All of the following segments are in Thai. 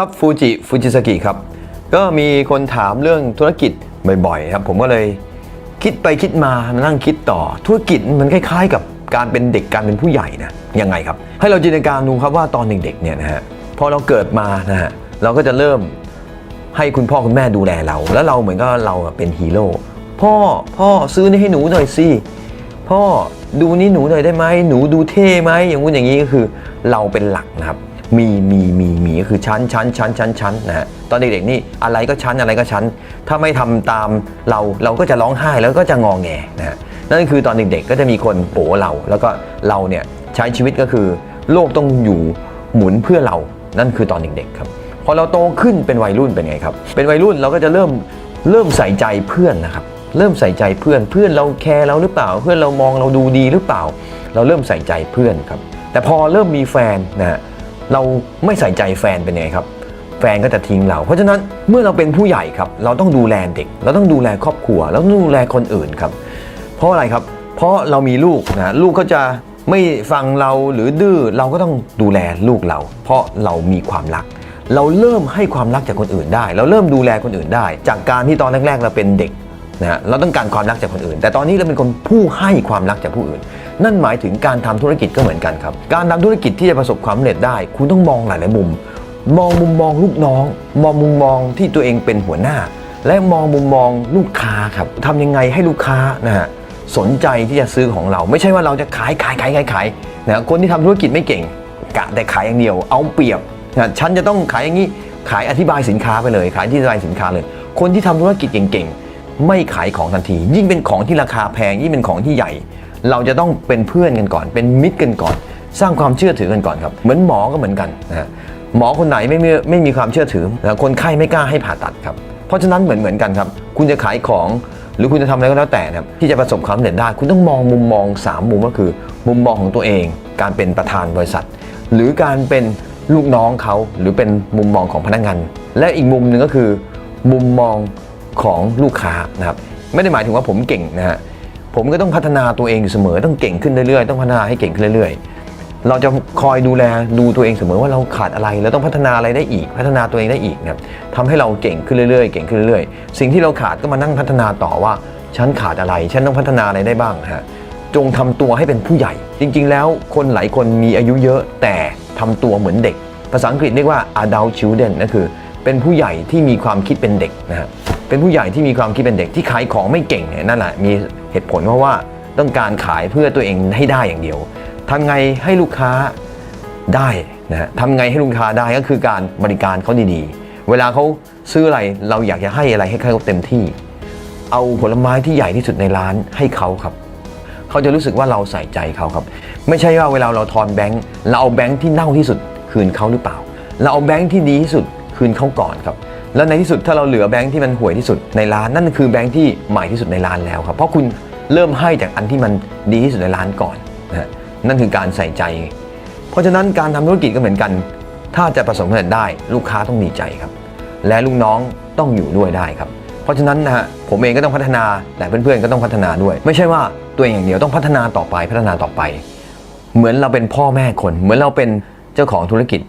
ครับฟูจิฟูจิสกิครับ ก็มีคนถามเรื่องธุรกิจบ่อยๆครับผมก็เลยคิดไปคิดมามานั่งคิดต่อธุรกิจมันคล้ายๆ กับการเป็นเด็กการเป็นผู้ใหญ่นะยังไงครับ ให้เราจินตนาการดูครับว่าตอนเด็กๆเนี่ยนะฮะพอเราเกิดมานะฮะเราก็จะเริ่มให้คุณพ่อคุณแม่ดูแลเรา แล้วเราเหมือนกับเราเป็นฮีโร่พ่อพ่อซื้อนี่ให้หนูหน่อยสิพ่อดูนี่หนูหน่อยได้ไหมหนูดูเท่ไหมอย่างงู้นอย่างนี้ก็คือเราเป็นหลักนะครับ มีมีมีมีก็คือชั้นชั้นชั้นชั้นชั้นนะฮะตอนเด็กๆนี่อะไรก็ชั้นอะไรก็ชั้น ถ้าไม่ทำตามเราเราก็จะร้องไห้แล้วก็จะงองแงนะฮะนั่นคือตอนเด็กๆก็จะมีคนโปเรา แล้วก็เราเนี่ยใช้ชีวิตก็คือ โลกต้องอยู่หมุนเพื่อเรานั่นคือตอนเด็กๆครับพอเราโตขึ้นเป็นวัยรุ่นเป็นไงครับ เป็นวัยรุ่นเราก็จะเริ่มเริ่มใส่ใจเพื่อนนะครับ เริ่มใส่ใจเพื่อนเพื่อนเราแคร์เราหรือเปล่า เพื่อนเรามองเราดูดีหรือเปล่า เราเริ่มใส่ใจเพื่อนครับ แต่พอเริ่มมีแฟนนะฮะ เราไม่ใส่ใจแฟนเป็นไงครับ แฟนก็จะทิ้งเรา เพราะฉะนั้นเมื่อเราเป็นผู้ใหญ่ครับ เราต้องดูแลเด็ก เราต้องดูแลครอบครัว เราต้องดูแลคนอื่นครับ เพราะอะไรครับ เพราะเรามีลูกนะลูกเขาจะไม่ฟังเราหรือดื้อเราก็ต้องดูแลลูกเรา เพราะเรามีความรัก เราเริ่มให้ความรักจากคนอื่นได้ เราเริ่มดูแลคนอื่นได้ จากการที่ตอนแรก ๆ เราเป็นเด็กนะเราต้องการความรักจากคนอื่น แต่ตอนนี้เราเป็นคนผู้ให้ความรักจากผู้อื่น นั่นหมายถึงการทำธุรกิจก็เหมือนกันครับ การทำธุรกิจที่จะประสบความสำเร็จได้ คุณต้องมองหลาย ๆ มุม มองมุมมองลูกน้อง มองมุมมองที่ตัวเองเป็นหัวหน้า และมองมุมมองลูกค้าครับทำยังไงให้ลูกค้านะฮะสนใจที่จะซื้อของเรา ไม่ใช่ว่าเราจะขายขายขายขายขายนะคนที่ทำธุรกิจไม่เก่ง กะแต่ขายอย่างเดียว เอาเปรียบนะฉันจะต้องขายอย่างนี้ขายอธิบายสินค้าไปเลย ขายอธิบายสินค้าเลย คนที่ทำธุรกิจเก่งๆไม่ขายของทันที ยิ่งเป็นของที่ราคาแพงยิ่งเป็นของที่ใหญ่ เราจะต้องเป็นเพื่อนกันก่อน เป็นมิตรกันก่อน สร้างความเชื่อถือกันก่อนครับเหมือนหมอก็เหมือนกันนะฮะหมอคนไหนไม่มีไม่มีความเชื่อถือคนไข้ไม่กล้าให้ผ่าตัดครับเพราะฉะนั้นเหมือนเหมือนกันครับ คุณจะขายของหรือคุณจะทำอะไรก็แล้วแต่นะครับที่จะประสบความสำเร็จได้ คุณต้องมองมุมมอง 3 มุมก็คือ มุมมองของตัวเอง การเป็นประธานบริษัท หรือการเป็นลูกน้องเขาหรือเป็นมุมมองของพนักงาน และอีกมุมหนึ่งก็คือ มุมมองของลูกค้านะครับไม่ได้หมายถึงว่าผมเก่งนะฮะ ผมก็ต้องพัฒนาตัวเองอยู่เสมอต้องเก่งขึ้นเรื่อยๆ ต้องพัฒนาให้เก่งขึ้นเรื่อยๆ เราจะคอยดูแลดูตัวเองเสมอว่าเราขาดอะไรเราต้องพัฒนาอะไรได้อีก พัฒนาตัวเองได้อีกนะครับทำให้เราเก่งขึ้นเรื่อยๆ เก่งขึ้นเรื่อยๆ สิ่งที่เราขาดก็มานั่งพัฒนาต่อว่า ฉันขาดอะไร ฉันต้องพัฒนาอะไรได้บ้างฮะจงทำตัวให้เป็นผู้ใหญ่ จริง ๆ แล้วคนหลายคนมีอายุเยอะแต่ทำตัวเหมือนเด็ก ภาษาอังกฤษเรียกว่า adult children นั่นคือ เป็นผู้ใหญ่ที่มีความคิดเป็นเด็กนะฮะเป็นผู้ใหญ่ที่มีความคิดเป็นเด็กที่ขายของไม่เก่งเนี่ยนั่นแหละมีเหตุผลเพราะว่าต้องการขายเพื่อตัวเองให้ได้อย่างเดียวทำไงให้ลูกค้าได้นะฮะทำไงให้ลูกค้าได้ก็คือการบริการเขาดีๆ เวลาเขาซื้ออะไรเราอยากจะให้อะไรให้เขาเต็มที่ เอาผลไม้ที่ใหญ่ที่สุดในร้านให้เขาครับเขาจะรู้สึกว่าเราใส่ใจเขาครับ ไม่ใช่ว่าเวลาเราทอนแบงค์เราเอาแบงค์ที่เน่าที่สุดคืนเขาหรือเปล่า เราเอาแบงค์ที่ดีที่สุด คืนเขาก่อนครับ แล้วในที่สุดถ้าเราเหลือแบงค์ที่มันห่วยที่สุดในร้านนั่นคือแบงค์ที่ใหม่ที่สุดในร้านแล้วครับ เพราะคุณเริ่มให้จากอันที่มันดีที่สุดในร้านก่อนนะฮะนั่นคือการใส่ใจ เพราะฉะนั้นการทำธุรกิจก็เหมือนกัน ถ้าจะประสบความสำเร็จได้ลูกค้าต้องดีใจครับ และลูกน้องต้องอยู่ด้วยได้ครับ เพราะฉะนั้นนะฮะผมเองก็ต้องพัฒนาแต่เพื่อนๆก็ต้องพัฒนาด้วย ไม่ใช่ว่าตัวเองอย่างเดียวต้องพัฒนาต่อไปพัฒนาต่อไป เหมือนเราเป็นพ่อแม่คน เหมือนเราเป็นเจ้าของธุรกิจ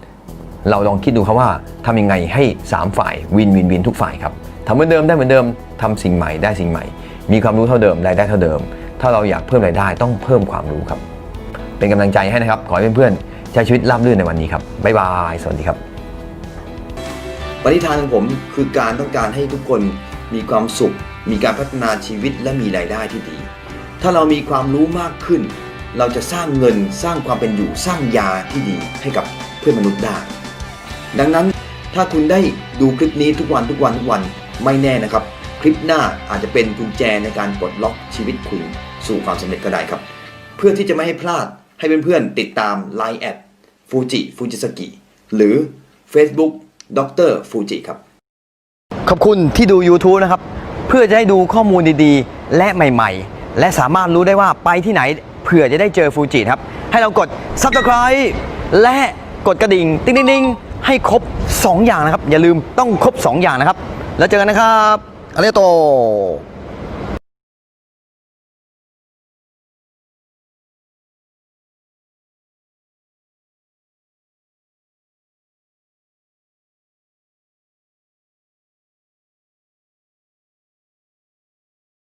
เราลองคิดดูครับว่าทำยังไงให้ 3 ฝ่ายวินวินวินทุกฝ่ายครับทำเหมือนเดิมได้เหมือนเดิมทำสิ่งใหม่ได้สิ่งใหม่ มีความรู้เท่าเดิมรายได้เท่าเดิม ถ้าเราอยากเพิ่มรายได้ต้องเพิ่มความรู้ครับ เป็นกำลังใจให้นะครับ ขอให้เพื่อนๆใช้ชีวิตราบรื่นในวันนี้ครับบ๊ายบายสวัสดีครับปณิธานของผมคือการต้องการให้ทุกคนมีความสุข มีการพัฒนาชีวิตและมีรายได้ที่ดี ถ้าเรามีความรู้มากขึ้น เราจะสร้างเงินสร้างความเป็นอยู่สร้างยาที่ดีให้กับเพื่อนมนุษย์ได้ ดังนั้นถ้าคุณได้ดูคลิปนี้ทุกวันทุกวันทุกวันไม่แน่นะครับ คลิปหน้าอาจจะเป็นกุญแจในการปลดล็อกชีวิตคุณสู่ความสำเร็จก็ได้ครับ เพื่อที่จะไม่ให้พลาดให้เพื่อนๆติดตาม Line แอดฟูจิฟูจิสกิหรือ Facebook ดรฟูจิครับ ขอบคุณที่ดู YouTube นะครับ เพื่อจะให้ดูข้อมูลดีๆ และใหม่ๆ และสามารถรู้ได้ว่าไปที่ไหนเผื่อจะได้เจอฟูจิครับ ให้เรากด Subscribe และกดกระดิ่ง ติ๊งๆๆ ให้ครบ 2 อย่างนะครับ อย่าลืมต้องครบ 2 อย่างนะครับ แล้วเจอกันนะครับอาริโต